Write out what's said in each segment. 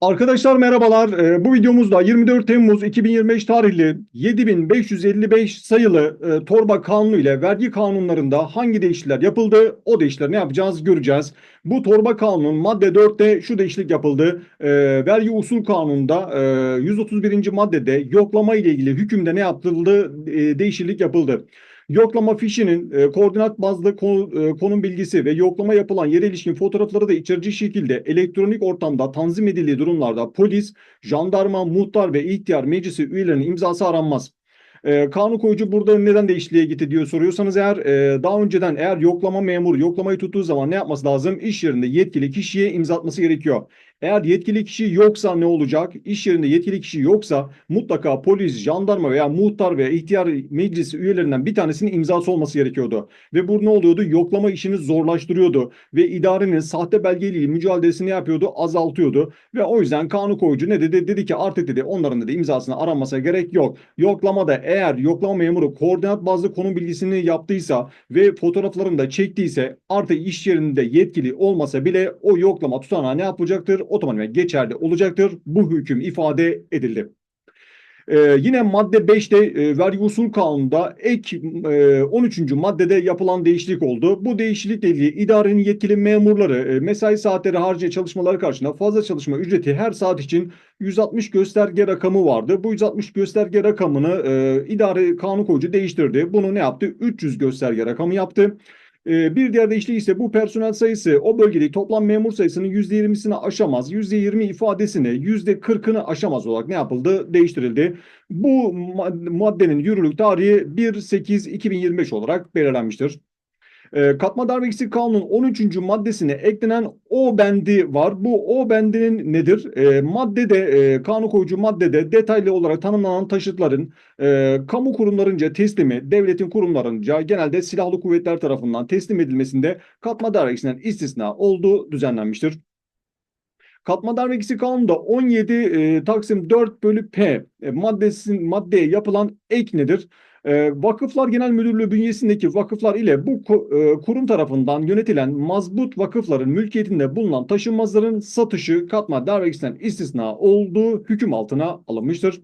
Arkadaşlar merhabalar. Ee, bu videomuzda 24 Temmuz 2025 tarihli 7555 sayılı e, torba kanunu ile vergi kanunlarında hangi değişiklikler yapıldı? O değişiklikleri ne yapacağız göreceğiz. Bu torba kanunun madde 4'te şu değişiklik yapıldı. Ee, vergi usul kanununda e, 131. maddede yoklama ile ilgili hükümde ne yapıldı? E, değişiklik yapıldı. Yoklama fişinin e, koordinat bazlı konu, e, konum bilgisi ve yoklama yapılan yere ilişkin fotoğrafları da içerici şekilde elektronik ortamda tanzim edildiği durumlarda polis, jandarma, muhtar ve ihtiyar meclisi üyelerinin imzası aranmaz. E, kanun koyucu burada neden değişikliğe gitti diyor soruyorsanız eğer e, daha önceden eğer yoklama memuru yoklamayı tuttuğu zaman ne yapması lazım? İş yerinde yetkili kişiye imza atması gerekiyor. Eğer yetkili kişi yoksa ne olacak? İş yerinde yetkili kişi yoksa mutlaka polis, jandarma veya muhtar veya ihtiyar meclisi üyelerinden bir tanesinin imzası olması gerekiyordu. Ve bu ne oluyordu? Yoklama işini zorlaştırıyordu ve idarenin sahte belgeyle mücadelesini yapıyordu, azaltıyordu. Ve o yüzden kanun koyucu ne dedi? Dedi ki artık dedi onların dedi imzasını aranmasına gerek yok. Yoklamada eğer yoklama memuru koordinat bazlı konum bilgisini yaptıysa ve fotoğraflarını da çektiyse artık iş yerinde yetkili olmasa bile o yoklama tutanağı ne yapacaktır? Otomatikman geçerli olacaktır. Bu hüküm ifade edildi. Ee, yine madde 5'te e, vergi usul kanununda ek e, 13. maddede yapılan değişiklik oldu. Bu değişiklikle ilgili idarenin yetkili memurları e, mesai saatleri harcı çalışmaları karşılığında fazla çalışma ücreti her saat için 160 gösterge rakamı vardı. Bu 160 gösterge rakamını e, idare kanun koyucu değiştirdi. Bunu ne yaptı? 300 gösterge rakamı yaptı. Ee, bir diğer değişiklik ise bu personel sayısı o bölgedeki toplam memur sayısının %20'sini aşamaz. %20 ifadesini %40'ını aşamaz olarak ne yapıldı? Değiştirildi. Bu maddenin yürürlük tarihi 1.8.2025 olarak belirlenmiştir. E, katma darbesi kanunun 13. maddesine eklenen O bendi var. Bu O bendinin nedir? E, maddede, e, kanun koyucu maddede detaylı olarak tanımlanan taşıtların e, kamu kurumlarınca teslimi, devletin kurumlarınca genelde silahlı kuvvetler tarafından teslim edilmesinde katma darbesinden istisna olduğu düzenlenmiştir. Katma vergisi kanununda 17 e, Taksim 4 bölü P e, maddesin, maddeye yapılan ek nedir? E, Vakıflar Genel Müdürlüğü bünyesindeki vakıflar ile bu e, kurum tarafından yönetilen mazbut vakıfların mülkiyetinde bulunan taşınmazların satışı katma vergisinden istisna olduğu hüküm altına alınmıştır.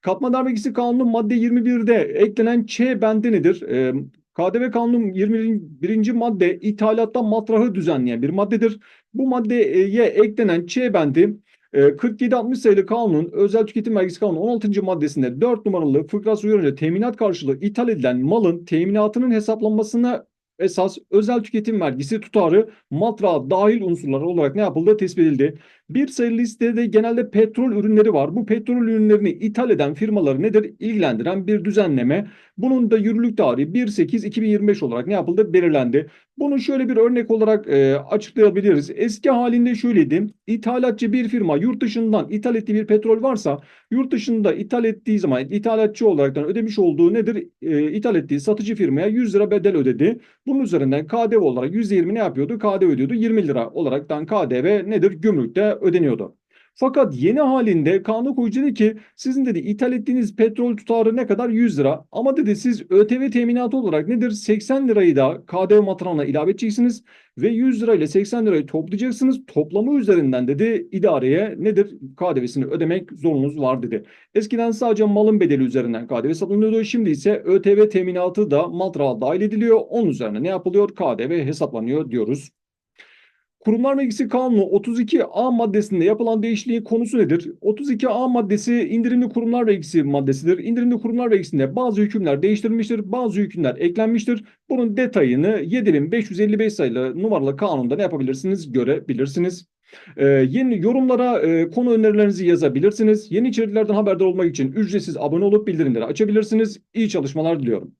Katma vergisi kanunu madde 21'de eklenen Ç bendi nedir? E, KDV Kanunu 21. madde ithalattan matrahı düzenleyen bir maddedir. Bu maddeye eklenen Ç bendi 47-60 sayılı kanunun özel tüketim vergisi kanunu 16. maddesinde 4 numaralı fıkrası uyarınca teminat karşılığı ithal edilen malın teminatının hesaplanmasına esas özel tüketim vergisi tutarı matrağa dahil unsurlar olarak ne yapıldı? Tespit edildi. Bir sayılı listede genelde petrol ürünleri var. Bu petrol ürünlerini ithal eden firmaları nedir? İlgilendiren bir düzenleme. Bunun da yürürlük tarihi 1.8.2025 olarak ne yapıldı? Belirlendi. Bunu şöyle bir örnek olarak e, açıklayabiliriz. Eski halinde şöyleydi. İthalatçı bir firma yurt dışından ithal ettiği bir petrol varsa yurt dışında ithal ettiği zaman ithalatçı olaraktan ödemiş olduğu nedir? E, ithal ettiği satıcı firmaya 100 lira bedel ödedi. Bunun üzerinden KDV olarak %20 ne yapıyordu? KDV ödüyordu. 20 lira olaraktan KDV nedir? Gümrükte ödeniyordu. Fakat yeni halinde kanun koyucu dedi ki sizin dedi ithal ettiğiniz petrol tutarı ne kadar 100 lira ama dedi siz ÖTV teminatı olarak nedir 80 lirayı da KDV matrağına ilave edeceksiniz ve 100 lirayla 80 lirayı toplayacaksınız. Toplamı üzerinden dedi idareye nedir KDV'sini ödemek zorunuz var dedi. Eskiden sadece malın bedeli üzerinden KDV satılıyordu. Şimdi ise ÖTV teminatı da matrağa dahil ediliyor. Onun üzerine ne yapılıyor? KDV hesaplanıyor diyoruz. Kurumlar Vergisi Kanunu 32A maddesinde yapılan değişikliğin konusu nedir? 32A maddesi indirimli kurumlar vergisi maddesidir. İndirimli kurumlar vergisinde bazı hükümler değiştirilmiştir, bazı hükümler eklenmiştir. Bunun detayını 7555 sayılı numaralı kanunda ne yapabilirsiniz? Görebilirsiniz. Ee, yeni yorumlara e, konu önerilerinizi yazabilirsiniz. Yeni içeriklerden haberdar olmak için ücretsiz abone olup bildirimleri açabilirsiniz. İyi çalışmalar diliyorum.